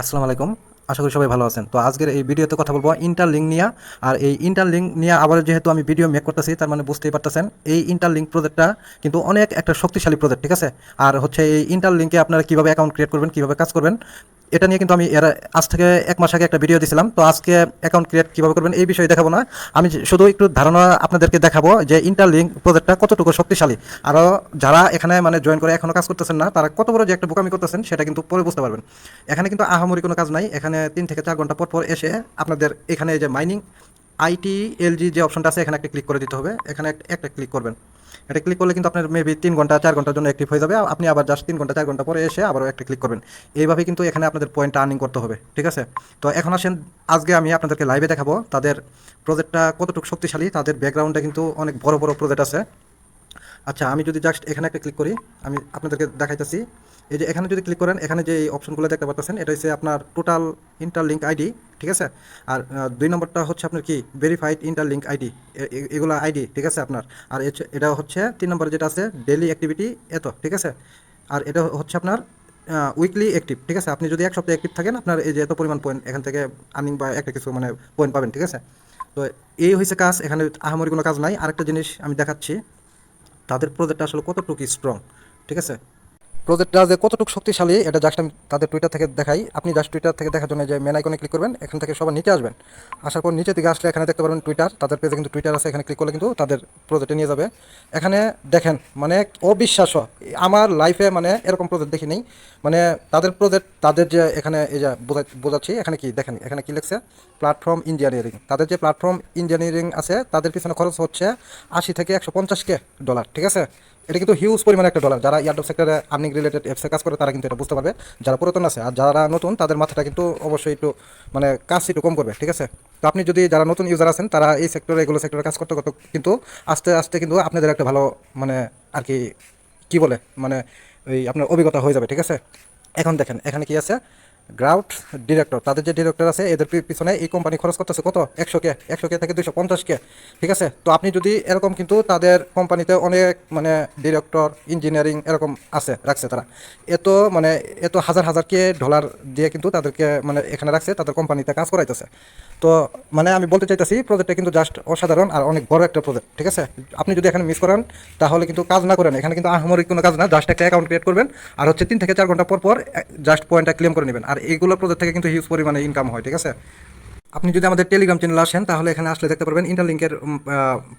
আসসালামু আলাইকুম। আশা করি সবাই ভালো আছেন। তো আজকের এই ভিডিওতে কথা বলব ইন্টারলিঙ্ক নিয়ে। আর এই ইন্টারলিঙ্ক নিয়ে আবার যেহেতু আমি ভিডিও মেক করতেছি, তার মানে বুঝতেই পারতেছেন, এই ইন্টারলিঙ্ক প্রজেক্টটা কিন্তু অনেক একটা শক্তিশালী প্রজেক্ট ঠিক আছে? আর হচ্ছে এই ইন্টারলিঙ্কে আপনারা কীভাবে অ্যাকাউন্ট ক্রিয়েট করবেন, কীভাবে কাজ করবেন এটা নিয়ে কিন্তু আমি এর আজ থেকে এক মাস আগে একটা ভিডিও দিয়েছিলাম তো আজকে অ্যাকাউন্ট ক্রিয়েট কীভাবে করবেন এই বিষয়ে দেখাবো না। আমি শুধু একটু ধারণা আপনাদেরকে দেখাবো যে ইন্টারলিঙ্ক প্রজেক্টটা কতটুকু শক্তিশালী। আরও যারা এখানে মানে জয়েন করে এখনও কাজ করতেছেন না, তারা কত বড় যে একটা বোকামি করতেছেন সেটা কিন্তু পরে বুঝতে পারবেন। এখানে কিন্তু আহামরি কোনো কাজ নাই। এখানে তিন থেকে চার ঘণ্টা পর পর এসে আপনাদের এখানে যে মাইনিং আইটি এলজি যে অপশনটা আছে, এখানে একটা ক্লিক করে দিতে হবে। এখানে একটা ক্লিক করবেন। এটা ক্লিক করলে কিন্তু আপনার মেবি তিন ঘণ্টা, চার ঘণ্টার জন্য অ্যাক্টিভ হয়ে যাবে। আপনি আবার জাস্ট তিন ঘণ্টা, চার ঘণ্টা পরে এসে আবারও একটা ক্লিক করবেন। এইভাবে কিন্তু এখানে আপনাদের পয়েন্ট আর্নিং করতে হবে, ঠিক আছে? তো এখন আসেন, আজকে আমি আপনাদেরকে লাইভে দেখাবো। তাদের প্রজেক্টটা কতটুকু শক্তিশালী, তাদের ব্যাকগ্রাউন্ডে কিন্তু অনেক বড় বড় প্রজেক্ট আছে। আচ্ছা আমি যদি জাস্ট এখানে একটা ক্লিক করি, আমি আপনাদেরকে দেখাইতেছি। এই যে এখানে যদি ক্লিক করেন, এখানে যে অপশনগুলো দেখতে পাচ্ছেন এটা হচ্ছে আপনার টোটাল ইন্টারলিঙ্ক আইডি ঠিক আছে? আর দুই নম্বরটা হচ্ছে আপনার কি? ভেরিফাইড ইন্টারলিঙ্ক আইডি এগুলো আইডি ঠিক আছে আপনার? আর এটা হচ্ছে, তিন নম্বর যেটা আছে ডেলি অ্যাক্টিভিটি এত, ঠিক আছে? আর এটা হচ্ছে আপনার উইকলি অ্যাক্টিভ ঠিক আছে? আপনি যদি এক সপ্তাহে অ্যাক্টিভ থাকেন, আপনার এই যে এত পরিমাণ পয়েন্ট এখান থেকে আর্নিং বা একটা কিছু মানে পয়েন্ট পাবেন, ঠিক আছে? তো এই হয়েছে কাজ, এখানে আহামরি কোনো কাজ নাই। আরেকটা জিনিস আমি দেখাচ্ছি তাদের প্রোজেক্টটা আসলে কতটুকু স্ট্রং ঠিক আছে? প্রজেক্টটা যে কতটুকু শক্তিশালী, এটা জাস্ট আমি তাদের টুইটার থেকে দেখাই। আপনি জাস্ট টুইটার থেকে দেখার জন্য যে মেন আইকনে ক্লিক করবেন, এখান থেকে সবার নিচে আসবেন। আসার পর নিচে দিকে আসলে এখানে দেখতে পারবেন টুইটার তাদের পেজে কিন্তু টুইটার আছে, এখানে ক্লিক করলে কিন্তু তাদের প্রজেক্টে নিয়ে যাবে। এখানে দেখেন মানে অবিশ্বাস্য, আমার লাইফে মানে এরকম প্রজেক্ট দেখি নেই। মানে তাদের প্রজেক্ট তাদের যে এখানে এই যে বোঝা- বোঝাচ্ছি, এখানে কি দেখেন, এখানে কি লিখছে? প্ল্যাটফর্ম ইঞ্জিনিয়ারিং তাদের যে প্ল্যাটফর্ম ইঞ্জিনিয়ারিং আছে, তাদের পিছনে খরচ হচ্ছে আশি থেকে একশো পঞ্চাশ কে ডলার ঠিক আছে? এটা কিন্তু হিউজ পরিমাণে একটা ডলার যারা ইয়ারডপ সেক্টরে আর্নিং রিলেটেড অ্যাপসে কাজ করে, তারা কিন্তু এটা বুঝতে পারবে। যারা পুরাতন আছে আর যারা নতুন, তাদের মাথাটা কিন্তু অবশ্যই একটু মানে কাজ একটু কম করবে, ঠিক আছে? তো আপনি যদি যারা নতুন ইউজার আছেন, তারা এই সেক্টরে এগুলো সেক্টরে কাজ করতে করতে কিন্তু আস্তে আস্তে কিন্তু আপনাদের একটা ভালো মানে আর কি কি বলে? মানে ওই আপনার অভিজ্ঞতা হয়ে যাবে, ঠিক আছে? এখন দেখেন, এখানে কি আছে? গ্রাউট ডিরেক্টর, তাদের যে ডিরেক্টর আছে, এদের পিছনে এই কোম্পানি খরচ করতেছে কত? একশো কে একশো কে থেকে দুশো পঞ্চাশ কে, ঠিক আছে? তো আপনি যদি এরকম কিন্তু তাদের কোম্পানিতে অনেক মানে ডিরেক্টর ইঞ্জিনিয়ারিং এরকম আছে, রাখছে তারা। এত মানে এত হাজার হাজার কে ডলার দিয়ে কিন্তু তাদেরকে মানে এখানে রাখছে, তাদের কোম্পানিতে কাজ করাইতেছে। তো মানে আমি বলতে চাইতেছি প্রজেক্টটা কিন্তু জাস্ট অসাধারণ আর অনেক বড় একটা প্রজেক্ট ঠিক আছে? আপনি যদি এখানে মিস করেন, তাহলে কিন্তু কাজ না করেন। এখানে কিন্তু আহামরিক কোনো কাজ না জাস্ট একটা অ্যাকাউন্ট ক্রিয়েট করবেন, আর হচ্ছে তিন থেকে চার ঘণ্টা পর পর জাস্ট পয়েন্টটা ক্লেম করে নেবেন। আর এইগুলো প্রজেক্ট থেকে কিন্তু হিউজ পরিমাণে ইনকাম হয়, ঠিক আছে? আপনি যদি আমাদের টেলিগ্রাম চ্যানেল আসেন, তাহলে এখানে আসলে দেখতে পারবেন ইন্টারলিঙ্কের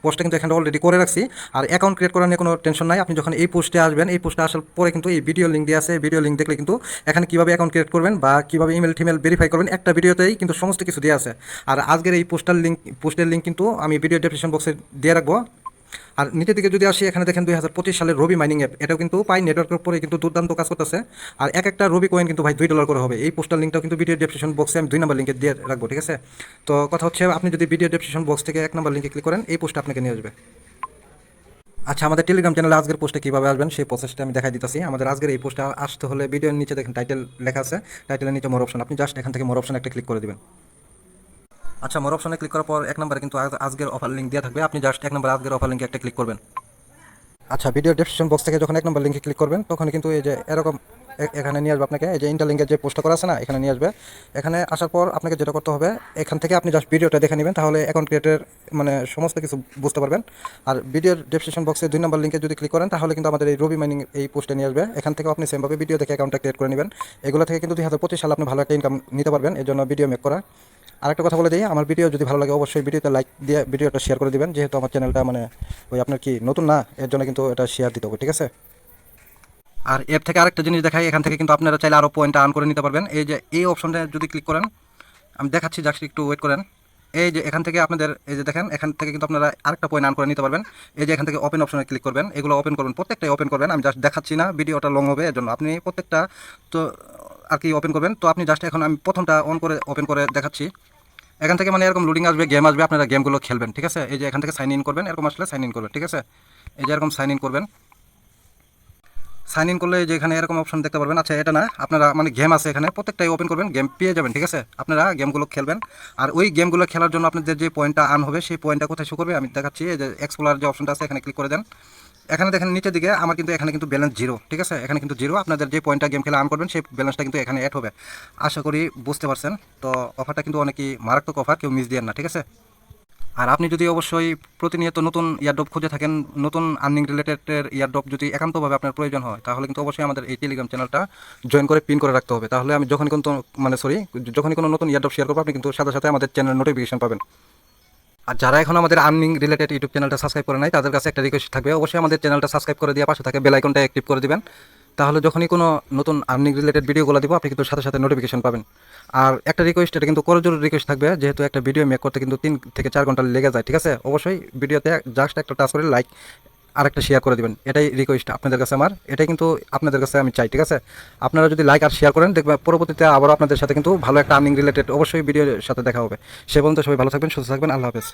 পোস্টটা কিন্তু এখানে অলরেডি করে রাখছি। আর অ্যাকাউন্ট ক্রিয়েট করার নিয়ে কোনো টেনশন নাই। আপনি যখন এই পোস্টে আসবেন, এই পোস্টে আসার পরে কিন্তু এই ভিডিও লিঙ্ক দিয়ে আছে। ভিডিও লিঙ্ক দেখলে কিন্তু এখানে কীভাবে অ্যাকাউন্ট ক্রিয়েট করবেন বা কীভাবে ইমেল টিমেল ভেরিফাই করবেন, একটা ভিডিওতেই কিন্তু সমস্ত কিছু দেওয়া আছে। আর আজকের এই পোস্টার লিঙ্ক পোস্টের লিঙ্ক কিন্তু আমি ভিডিও ডেসক্রিপশন বক্সে দিয়ে রাখব। আর নিচের দিকে যদি আসি, এখানে দেখেন দুই হাজার পঁচিশ সালের রবি মাইনিং অ্যাপ এটাও কিন্তু পাই নেটওয়ার্কের উপরে কিন্তু দুর্দান্ত কাজ করতেছে। আর এক একটা রবি কয়েন কিন্তু ভাই দুই ডলার করে হবে। এই পোস্টার লিঙ্কটাও কিন্তু ভিডিও ডেসক্রিপশন বক্সে আমি দুই নম্বর লিঙ্কে দিয়ে রাখব, ঠিক আছে? তো কথা হচ্ছে, আপনি যদি ভিডিও ডেসক্রিপশন বক্স থেকে এক নম্বর লিঙ্কে ক্লিক করেন, এই পোস্টটা আপনাকে নিয়ে আসবে। আচ্ছা আমাদের টেলিগ্রাম চ্যানেলে আজকের পোস্টে কীভাবে আসবেন, সেই প্রসেসটা আমি দেখাই দিতেছি। আমাদের আজকের এই পোস্টটা আসতে হলে ভিডিওর নিচে দেখেন টাইটেল লেখা আছে। টাইটেলের নিচে মোর অপশন আপনি জাস্ট এখান থেকে মোর অপশন একটা ক্লিক করে দিবেন। আচ্ছা মোর অপশনে ক্লিক করার পর এক নম্বরে কিন্তু আজ- আজকের অফার লিঙ্ক দেওয়া থাকবে। আপনি জাস্ট এক নম্বর আজকের অফার লিঙ্কে একটা ক্লিক করবেন। আচ্ছা ভিডিও ডেসক্রিপশন বক্স থেকে যখন এক নম্বর লিঙ্কে ক্লিক করবেন তখন কিন্তু এই যে এরকম এখানে নিয়ে আসবে আপনাকে। এই যে ইন্টারলিঙ্কের যে পোস্টটা করা আছে না, এখানে নিয়ে আসবে। এখানে আসার পর আপনাকে যেটা করতে হবে, এখান থেকে আপনি জাস্ট ভিডিওটা দেখে নেবেন, তাহলে অ্যাকাউন্ট ক্রিয়েটের মানে সমস্ত কিছু বুঝতে পারবেন। আর ভিডিওর ডেসক্রিপশন বক্সে দুই নম্বর লিঙ্কে যদি ক্লিক করেন, তাহলে কিন্তু আমাদের এই রবি মাইনিং এই পোস্টে নিয়ে আসবে। এখান থেকে আপনি সেমভাবে ভিডিও দেখে অ্যাকাউন্টটা ক্রিয়েট করে নেবেন। এগুলো থেকে কিন্তু দুই হাজার পঁচিশ সালে আপনি ভালো একটা ইনকাম নিতে পারবেন এর জন্য ভিডিও মেক করা। আরেকটা কথা বলে দিই, আমার ভিডিও যদি ভালো লাগে অবশ্যই ভিডিওতে লাইক দিয়ে ভিডিওটা শেয়ার করে দিবেন, যেহেতু আমার চ্যানেলটা মানে ওই আপনার কি নতুন না, এর জন্য কিন্তু এটা শেয়ার দিতে হবে, ঠিক আছে? আর এর থেকে আরেকটা জিনিস দেখাই, এখান থেকে কিন্তু আপনারা চাইলে আরও পয়েন্ট আর্ন করে নিতে পারবেন। এই যে, এই অপশনটা যদি ক্লিক করেন, আমি দেখাচ্ছি জাস্ট একটু ওয়েট করেন। এই যে, এখান থেকে আপনাদের, এই যে দেখেন, এখান থেকে কিন্তু আপনারা আরেকটা পয়েন্ট আর্ন করে নিতে পারবেন। এই যে, এখান থেকে ওপেন অপশনে ক্লিক করবেন, এগুলো ওপেন করবেন প্রত্যেকটাই ওপেন করবেন, আমি জাস্ট দেখাচ্ছি না, ভিডিওটা লং হবে, এর জন্য। আপনি প্রত্যেকটা তো আর কি ওপেন করবেন, তো আপনি জাস্ট এখন আমি প্রথমটা অন করে ওপেন করে দেখাচ্ছি। এখান থেকে মানে এরকম লোডিং আসবে গেম আসবে, আপনারা গেমগুলো খেলবেন, ঠিক আছে? এই যে এখান থেকে সাইন ইন করবেন, এরকম আসলে সাইন ইন করবেন, ঠিক আছে? এই যে এরকম সাইন ইন করবেন। সাইন ইন করলে যে এখানে এরকম অপশন দেখতে পারবেন। আচ্ছা এটা না, আপনারা মানে গেম আছে এখানে, প্রত্যেকটাই ওপেন করবেন গেম পেয়ে যাবেন, ঠিক আছে? আপনারা গেমগুলো খেলবেন। আর ওই গেমগুলো খেলার জন্য আপনাদের যে পয়েন্টটা আন হবে, সেই পয়েন্টটা কোথায় শো করবে? আমি দেখাচ্ছি যে এক্সপ্লোর যে অপশনটা আছে, এখানে ক্লিক করে দেন। এখানে দেখেন নিচের দিকে আমার কিন্তু এখানে কিন্তু ব্যালেন্স জিরো ঠিক আছে? এখানে কিন্তু জিরো আপনাদের যে পয়েন্টটা গেম খেলে আর্ন করবেন, সেই ব্যালেন্সটা কিন্তু এখানে অ্যাড হবে। আশা করি বুঝতে পারছেন। তো অফারটা কিন্তু অনেকই মারাত্মক অফার কেউ মিস দিয়েন না, ঠিক আছে? আর আপনি যদি অবশ্যই প্রতিনিয়ত নতুন ইয়ারড্রপ খুঁজে থাকেন, নতুন আর্নিং রিলেটেডের ইয়ারড্রপ যদি একান্তভাবে আপনার প্রয়োজন হয়, তাহলে কিন্তু অবশ্যই আমাদের এই টেলিগ্রাম চ্যানেলটা জয়েন করে পিন করে রাখতে হবে। তাহলে আমি যখনই কোনো মানে সরি যখনই কোনো নতুন ইয়ারড্রপ শেয়ার করব, আপনি কিন্তু সাথে সাথে আমাদের চ্যানেল নোটিফিকেশন পাবেন। আর যারা এখন আমাদের আর্নিং রিলেটেড ইউটিউব চ্যানেলটা সাবস্ক্রাইব করে নাই, তাদের কাছে একটা রিকোয়েস্ট থাকবে। অবশ্যই আমাদের চ্যানেলটা সাবস্ক্রাইব করে দিয়ে পাশে থাকে বেল আইকনটা অ্যাক্টিভ করে দিবেন। তাহলে যখনই কোনো নতুন আর্নিং রিলেটেড ভিডিওগুলো দিব, আপনি কিন্তু সাথে সাথে নোটিফিকেশন পাবেন। আর একটা রিকোয়েস্ট এটা কিন্তু করজোর রিকোয়েস্ট থাকবে, যেহেতু একটা ভিডিও মেক করতে কিন্তু তিন থেকে চার ঘণ্টা লেগে যায়, ঠিক আছে? অবশ্যই ভিডিওতে জাস্ট একটা টাচ করে লাইক আর একটা শেয়ার করে দেবেন। এটাই রিকোয়েস্ট আপনাদের কাছে আমার। এটাই কিন্তু আপনাদের কাছে আমি চাই, ঠিক আছে? আপনারা যদি লাইক আর শেয়ার করেন, দেখবেন পরবর্তীতে আবারও আপনাদের সাথে কিন্তু ভালো একটা আর্নিং রিলেটেড অবশ্যই ভিডিওর সাথে দেখা হবে। সে পর্যন্ত সবাই ভালো থাকবেন, সুস্থ থাকবেন। আল্লাহ হাফেজ।